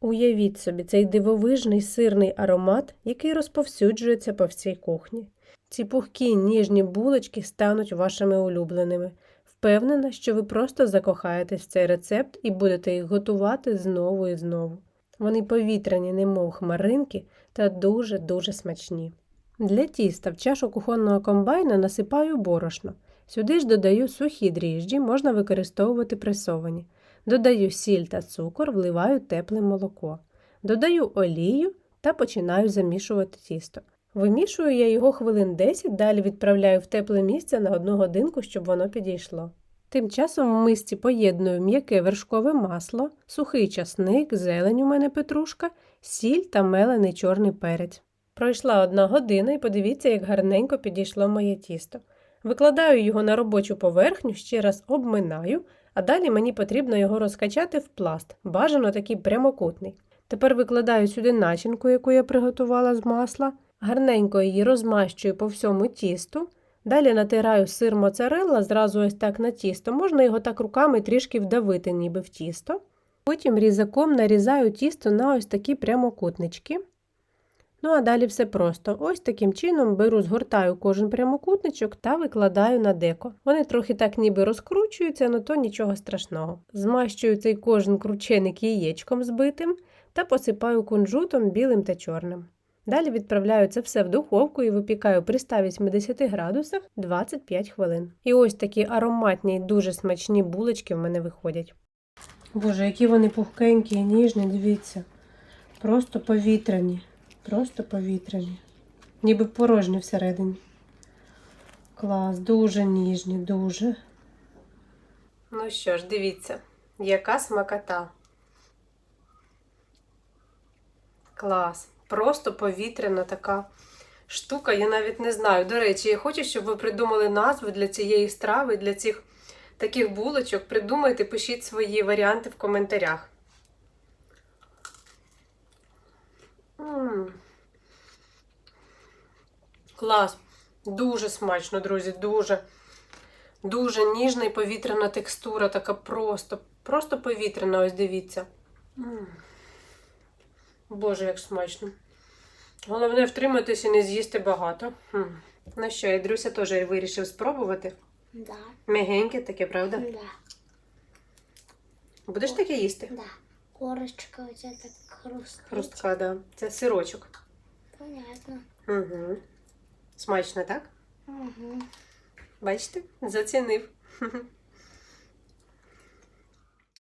Уявіть собі цей дивовижний сирний аромат, який розповсюджується по всій кухні. Ці пухкі ніжні булочки стануть вашими улюбленими. Впевнена, що ви просто закохаєтесь в цей рецепт і будете їх готувати знову і знову. Вони повітряні, немов хмаринки, та дуже-дуже смачні. Для тіста в чашу кухонного комбайна насипаю борошно. Сюди ж додаю сухі дріжджі, можна використовувати пресовані. Додаю сіль та цукор, вливаю тепле молоко. Додаю олію та починаю замішувати тісто. Вимішую я його хвилин 10, далі відправляю в тепле місце на одну годинку, щоб воно підійшло. Тим часом в мисці поєдную м'яке вершкове масло, сухий часник, зелень у мене петрушка, сіль та мелений чорний перець. Пройшла одна година і подивіться, як гарненько підійшло моє тісто. Викладаю його на робочу поверхню, ще раз обминаю, а далі мені потрібно його розкачати в пласт, бажано такий прямокутний. Тепер викладаю сюди начинку, яку я приготувала з масла, гарненько її розмащую по всьому тісту. Далі натираю сир моцарелла зразу ось так на тісто. Можна його так руками трішки вдавити, ніби в тісто. Потім різаком нарізаю тісто на ось такі прямокутнички. Ну а далі все просто. Ось таким чином беру, згортаю кожен прямокутничок та викладаю на деко. Вони трохи так ніби розкручуються, але то нічого страшного. Змащую цей кожен крученик яєчком збитим та посипаю кунжутом білим та чорним. Далі відправляю це все в духовку і випікаю при 180 градусах 25 хвилин. І ось такі ароматні і дуже смачні булочки в мене виходять. Боже, які вони пухкенькі і ніжні, дивіться. Просто повітряні. Просто повітряні. Ніби порожні всередині. Клас, дуже ніжні, дуже. Ну що ж, дивіться, яка смакота. Клас. Просто повітряна така штука, я навіть не знаю. До речі, я хочу, щоб ви придумали назву для цієї страви, для цих таких булочок. Придумайте, пишіть свої варіанти в коментарях. М. Клас. Дуже смачно, друзі, дуже. Дуже ніжна і повітряна текстура, така просто, просто повітряна, ось дивіться. М. Боже, як смачно. Головне втриматись і не з'їсти багато. Хм. Ну що, і Друся теж вирішив спробувати. Да, Мягеньке таке, правда? да, Будеш таке їсти? да. Корочка тебя так хрустит. Хрустка, да. Це сирочок. Понятно. Угу. Смачно, так? Угу. Бачите? Зацінив.